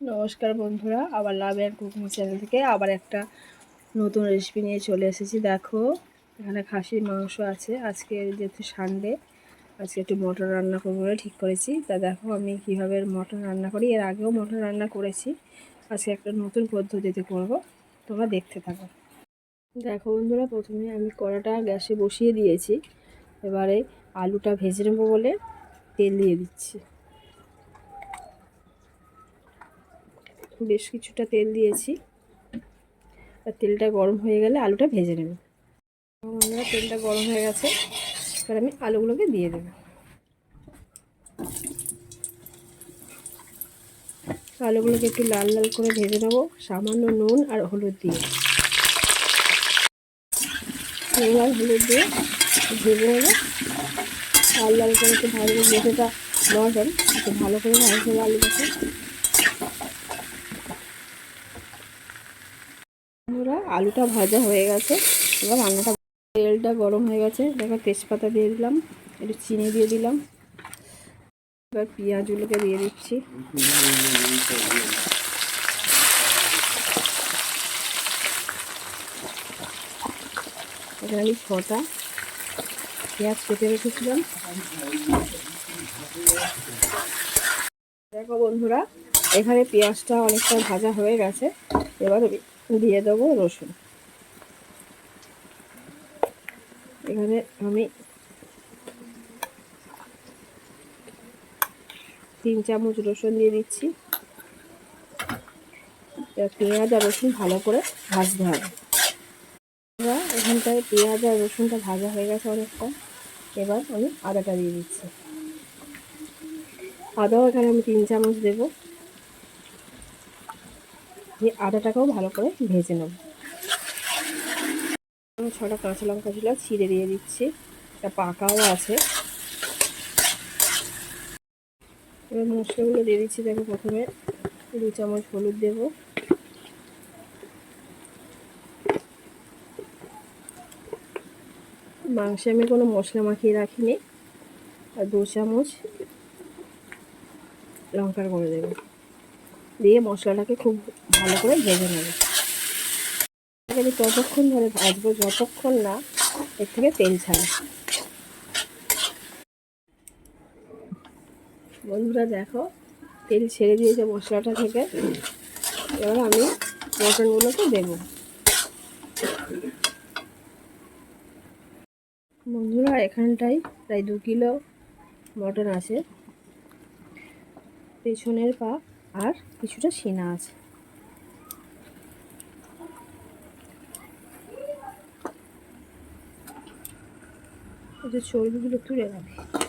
নমস্কার বন্ধুরা, আবার লাভ অ্যান্ড কুকিং চ্যানেল থেকে আবার একটা নতুন রেসিপি নিয়ে চলে এসেছি। দেখো, এখানে খাসির মাংস আছে। আজকে যেহেতু সানডে আজকে একটু মটন রান্না করব বলে ঠিক করেছি। তা দেখো, আমি কীভাবে মটন রান্না করি। এর আগেও মটন রান্না করেছি। আজকে একটা নতুন পদ্ধতিতে করব। তোমরা দেখতে থাকো। দেখো বন্ধুরা, প্রথমে আমি কড়াটা গ্যাসে বসিয়ে দিয়েছি। এবারে আলুটা ভেজে নেব বলে তেল দিয়ে দিচ্ছি। বেশ কিছুটা তেল দিয়েছি। আর তেলটা গরম হয়ে গেলে আলুটা ভেজে নেব। আমরা তেলটা গরম হয়ে গেছে, এবার আমি আলুগুলোকে দিয়ে দেব। আলুগুলোকে একটু লাল লাল করে ভেজে নেব, সামান্য নুন আর হলুদ দিয়ে। নুন আর হলুদ দিয়ে ভেজে নেব। লাল লাল করে একটু ভালো করে ভেজেটা মটন একটু ভালো করে ভাজতে আলুটাকে বন্ধুরা আলুটা ভাজা হয়ে গেছে। এবার রান্নাটা তেলটা গরম হয়ে গেছে। এবার তেজপাতা দিয়ে দিলাম, একটু চিনি দিয়ে দিলাম। এবার পেঁয়াজগুলোকে দিয়ে দিচ্ছি। এখানে আমি ছটা পেঁয়াজ কেটে রেখেছিলাম। দেখো বন্ধুরা, এখানে পেঁয়াজটা অনেকটা ভাজা হয়ে গেছে। এবার দিয়ে দেবো রসুন। এখানে আমি তিন চামচ রসুন দিয়ে দিচ্ছি। পেঁয়াজ আর রসুন ভালো করে ভাজতে হবে। এখানটায় পেঁয়াজ আর রসুনটা ভাজা হয়ে গেছে অনেকটা। এবার আমি আদাটা দিয়ে দিচ্ছি। আদাও এখানে আমি তিন চামচ দেবো। দিয়ে আদাটাকেও ভালো করে ভেজে নেব। ছটা কাঁচা লঙ্কা ছিল, ছিঁড়ে দিয়ে দিচ্ছি। একটা পাকাও আছে। এবার মশলাগুলো দিয়ে দিচ্ছি, দেখো প্রথমে দু চামচ হলুদ দেব। মাংসে আমি কোনো মশলা মাখিয়ে রাখিনি। আর দু চামচ লঙ্কার করে দেবো। দিয়ে মশলাটাকে খুব ভালো করে ভেজে নেবে। আমি ততক্ষণ ধরে ভাজবো, যতক্ষণ না এর থেকে তেল ছাড়ে। বন্ধুরা, দেখো, তেল ছেড়ে দিয়েছে মশলাটা থেকে। এবার আমি মটনগুলোকে দেবো। বন্ধুরা, এখানটায় প্রায় দু কিলো মটন আছে। পেছনের পা আর কিছুটা সেনা আছে। চর্বিগুলো তুলে রাখি।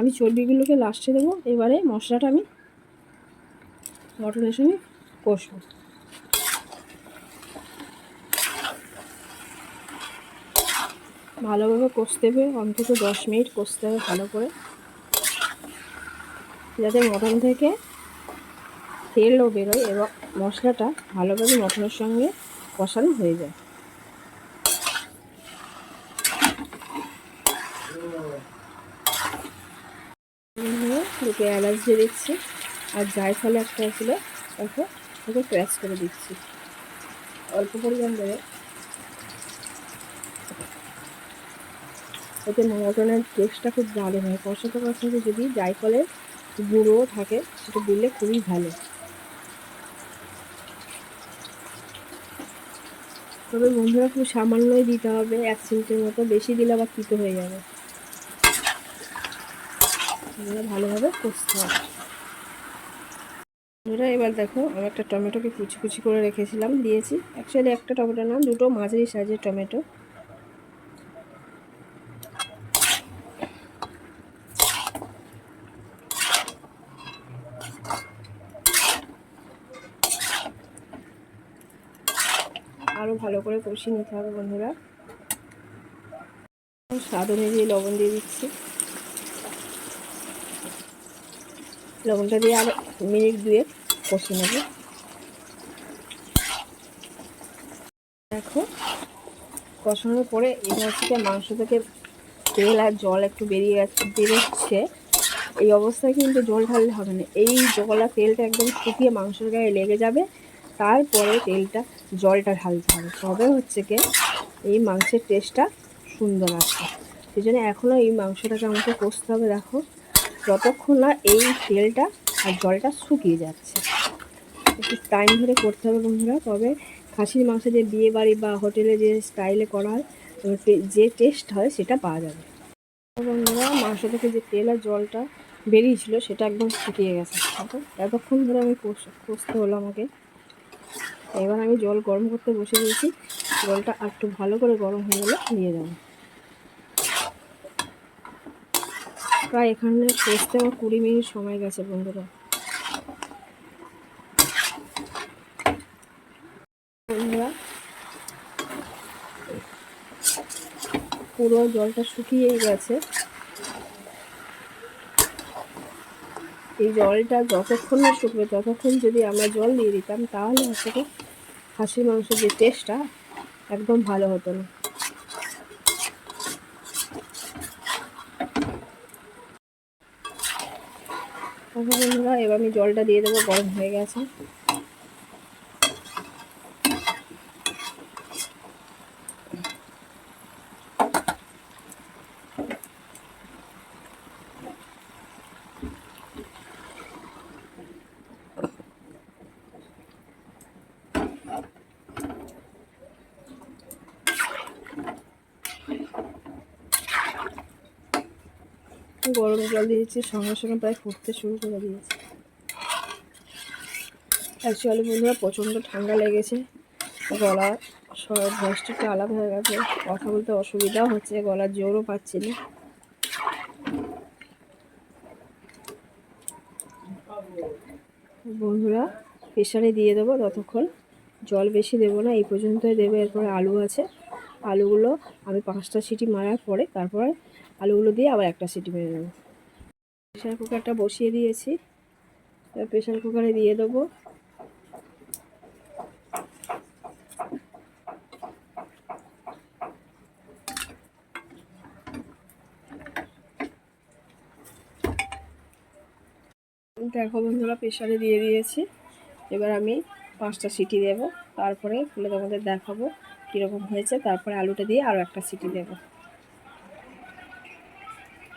আমি চর্বিগুলোকে লাস্টে দেবো। এবারে মশলাটা আমি মটনের সঙ্গে কষবো। ভালোভাবে কষতে হবে, অন্তত দশ মিনিট কষতে হবে ভালো করে। যাতে মটন থেকে তেলও বেরোয় এবং মশলাটা ভালোভাবে মটনের সঙ্গে কষানো হয়ে যায়। দুটো এলাচ দিয়ে দিচ্ছি। আর ফলে একটা ছিল তাকে ওকে ক্র্যাশ করে দিচ্ছি। অল্প পরিমাণ দেবে এতে মটনের টেস্টটা খুব ভালো হয়। কষাতে কষাতে যদি জায়ফলের গুঁড়ো থাকে, সেটা দিলে খুবই ভালো। তবে বন্ধুরা খুব সামান্যই দিতে হবে। এক চিমটের মতো বেশি দিলে আবার তিতো হয়ে যাবে। আপনারা ভালোভাবে কষতে হবে। বন্ধুরা, এবার দেখো আমি একটা টমেটোকে কুচি কুচি করে রেখেছিলাম, দিয়েছি। অ্যাকচুয়ালি একটা টমেটো না, দুটো মাঝারি সাইজের টমেটো। আরও ভালো করে কষিয়ে নিতে হবে, বন্ধুরা। স্বাদ অনুযায়ী লবণ দিয়ে দিচ্ছি। লবণটা দিয়ে আরও মিনিট দুয়েক কষিয়ে নেব। দেখো, কষানোর পরে এবার থেকে মাংস থেকে তেল আর জল একটু বেরিয়ে যাচ্ছে, বেরোচ্ছে। এই অবস্থায় কিন্তু জল ঢাললে হবে না। এই জল আর তেলটা একদম শুকিয়ে মাংসের গায়ে লেগে যাবে। তারপরে তেলটা, জলটা ঢালতে হবে। তবে হচ্ছে কি, এই মাংসের টেস্টটা সুন্দর আসবে। সেই জন্য এখনও এই মাংসটাকে আমাকে কষতে হবে, দেখো। যতক্ষণ না এই তেলটা আর জলটা শুকিয়ে যাচ্ছে। একটু টাইম ধরে করতে হবে বন্ধুরা। তবে খাসির মাংস যে বিয়ে বাড়ি বা হোটেলে যে স্টাইলে করা হয় যে টেস্ট হয় সেটা পাওয়া যাবে। বন্ধুরা, মাংস থেকে যে তেল আর জলটা বেরিয়েছিল, সেটা একদম শুকিয়ে গেছে। এতক্ষণ ধরে আমি কষতে হলো আমাকে এবার আমি জল গরম করতে বসে দিয়েছি জলটা আর একটু ভালো করে গরম হয়ে গেলে দিয়ে দেবো প্রায় এখানে কষতে আমার কুড়ি মিনিট সময় গেছে, বন্ধুরা। বন্ধুরা, পুরো জলটা শুকিয়েই গেছে। এই জলটা যতক্ষণ না শুকবে, ততক্ষণ যদি আমরা জল দিয়ে দিতাম, তাহলে খাসির মাংসের যে টেস্টটা একদম ভালো হতো না। বন্ধুরা এবার আমি জলটা দিয়ে দেবো গরম হয়ে গেছে। গরম জল দিয়েছি, সঙ্গে সঙ্গে প্রায় ফুটতে শুরু করে দিয়েছি। অ্যাকচুয়ালি বন্ধুরা প্রচণ্ড ঠান্ডা লেগেছে গলা সব ভয়েসটা আলাদা হয়ে গেছে। কথা বলতে অসুবিধাও হচ্ছে, গলার জোরও পাচ্ছি না। বন্ধুরা প্রেশারে দিয়ে দেবো ততক্ষণ। জল বেশি দেবো না, এই পর্যন্তই দেবো। এরপরে আলু আছে। আলুগুলো আমি পাঁচটা সিটি মারার পরে, তারপরে আলুগুলো দিয়ে আবার একটা সিটি মেরে নেব। প্রেশার কুকারটা বসিয়ে দিয়েছি। এবার প্রেশার কুকারে দিয়ে দেবো। দেখো বন্ধুরা, প্রেশারে দিয়ে দিয়েছি। এবার আমি পাঁচটা সিটি দেব। তারপরে খুলে তোমাদের দেখাবো কীরকম হয়েছে। তারপরে আলুটা দিয়ে আরও একটা সিটি দেবো।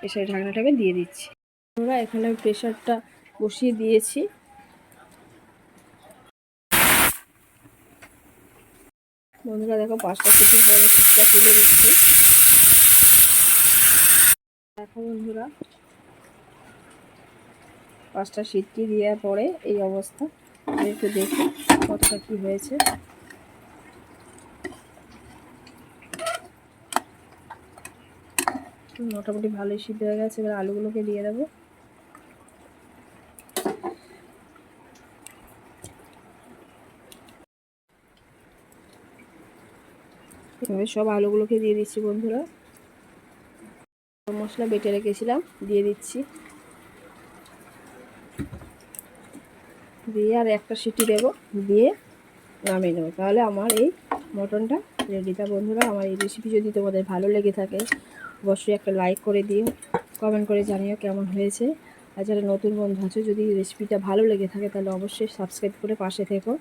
প্রেশারের ঢাকনাটাকে দিয়ে দিচ্ছি। আমরা এখানে প্রেশারটা বসিয়ে দিয়েছি। বন্ধুরা, দেখো পাঁচটা সিটি হয়ে সিটটা তুলে নিচ্ছি দেখো বন্ধুরা, পাঁচটা সিটি দেওয়ার পরে এই অবস্থা। একটু দেখি কতটা কী হয়েছে। মোটামুটি ভালোই সিদ্ধ হয়ে গেছে। এবার আলুগুলোকে দিয়ে দেবো। সব আলুগুলোকে দিয়ে দিচ্ছি বন্ধুরা। মশলা বেটে রেখেছিলাম, দিয়ে দিচ্ছি। দিয়ে আর একটা সিটি দেবো, দিয়ে নামিয়ে নেব। তাহলে আমার এই মটনটা রেডিটা বন্ধুরা, আমার এই রেসিপি যদি তোমাদের ভালো লেগে থাকে অবশ্যই একটা লাইক করে দিও কমেন্ট করে জানিও কেমন হয়েছে। আর যারা নতুন বন্ধু আছো, যদি রেসিপিটা ভালো লেগে থাকে, তাহলে অবশ্যই সাবস্ক্রাইব করে পাশে থেকো।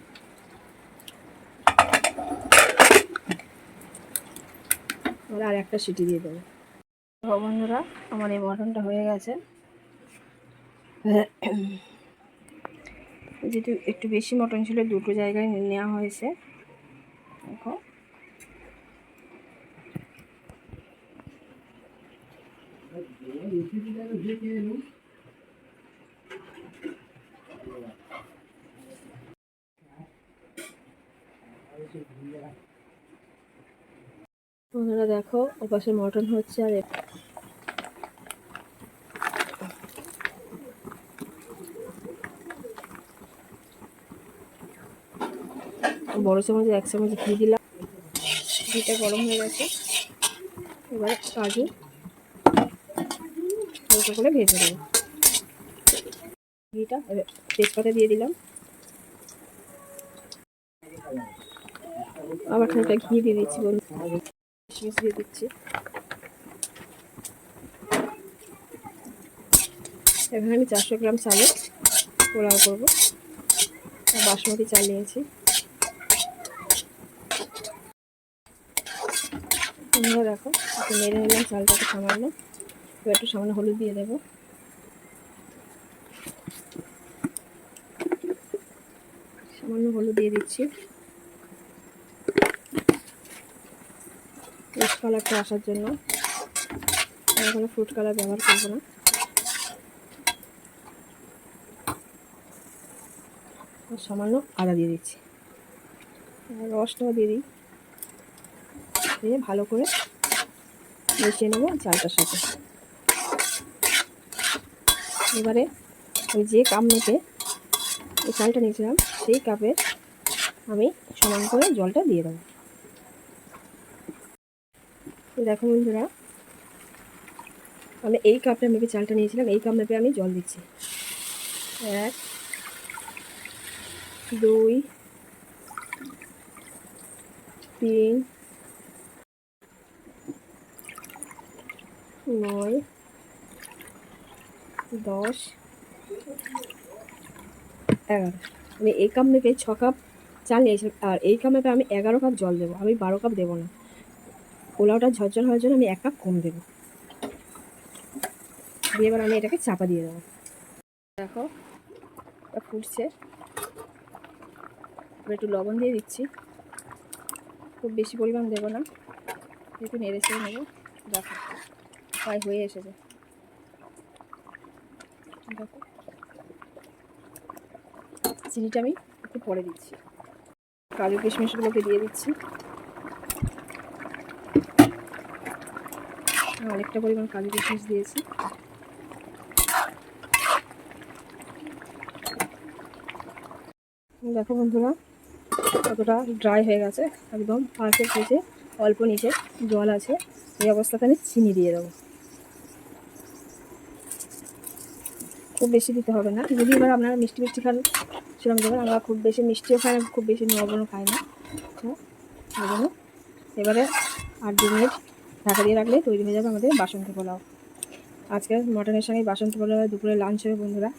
আর একটা সিটি দিয়ে দেবো। বন্ধুরা, আমার এই মটনটা হয়ে গেছে। যেহেতু একটু বেশি মটন ছিল, দুটো জায়গায় নেওয়া হয়েছে। দেখো। দেখো, ওপাশে মটন হচ্ছে আর বড় চামচে, এক চামচ ঘি দিলাম। ঘিটা গরম হয়ে গেছে। এবার কাজু। হালকা করে ভেজে দেবো ঘিটা তেজপাতা দিয়ে দিলাম। আবার খানিকটা ঘি দিয়ে দিচ্ছি বন্ধু। কিশমিশ দিয়ে দিচ্ছি। এখানে আমি চারশো গ্রাম চালের পোলাও করব। বাসমতি চাল নিয়েছি। দেখো, মেরে নিলাম চালটাকে সামান্য। একটু সামান্য হলুদ দিয়ে দেবো। সামান্য হলুদ দিয়ে দিচ্ছি। ফ্রুট কালারটা আসার জন্য। কোনো ফ্রুট কালার ব্যবহার করব না। সামান্য আদা দিয়ে দিচ্ছি। রসটাও দিয়ে দিই। দিয়ে ভালো করে মিশিয়ে নেব চালটার সাথে। এবারে আমি যে কাপ মেপে এই চালটা নিয়েছিলাম, সেই কাপে আমি সমান করে জলটা দিয়ে দেবো। দেখো বন্ধুরা আমি এই কাপটা মেপে চালটা নিয়েছিলাম, এই কাপ মেপে আমি জল দিচ্ছি। এক, দুই, তিন, নয় দশ, এগারো। আমি এই কাপ মেপে ছ কাপ চাল নিয়েছিলাম আর এই কাপ মেপে আমি এগারো কাপ জল দেবো। আমি বারো কাপ দেবো না। পোলাওটা ঝরঝর হওয়ার জন্য আমি এক কাপ কম দেবো। দিয়ে এবার আমি এটাকে চাপা দিয়ে দেবো। দেখো ফুটছে। একটু লবণ দিয়ে দিচ্ছি। খুব বেশি পরিমাণ দেবো না। একটু নেড়ে চেড়ে নেব। দেখো, প্রায় হয়ে এসেছে। দেখো চিনিটা আমি একটু পরে দিচ্ছি। কাজু কিশমিশগুলোকে দিয়ে দিচ্ছি। অনেকটা পরিমাণ কাজু কিশমিশ দিয়েছি। দেখো বন্ধুরা, কতটা ড্রাই হয়ে গেছে, একদম পারফেক্ট হয়েছে অল্প নিচে জল আছে, এই অবস্থাতে আমি চিনি দিয়ে দেবো। খুব বেশি দিতে হবে না। যদি এবার আপনারা মিষ্টি মিষ্টি খান, সেরকম দেবেন। আমরা খুব বেশি মিষ্টিও খাই না, খুব বেশি লবণও খাই না। জন্য এবারে আট দু মিনিট ঢাকা দিয়ে রাখলে তৈরি হয়ে যাবে আমাদের বাসন্তী পোলাও। আজকে মটনের সঙ্গে বাসন্তী পোলাও দুপুরে লাঞ্চ হবে বন্ধুরা।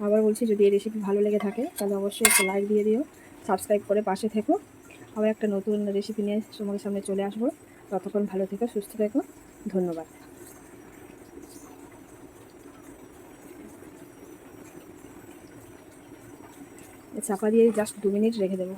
আবার বলছি, যদি এই রেসিপি ভালো লেগে থাকে, তাহলে অবশ্যই একটা লাইক দিয়ে দিও সাবস্ক্রাইব করে পাশে থেকো। আবার একটা নতুন রেসিপি নিয়ে তোমাদের সামনে চলে আসব। ততক্ষণ ভালো থেকো, সুস্থ থেকো। ধন্যবাদ। চাপা দিয়ে জাস্ট দু মিনিট রেখে দেবো।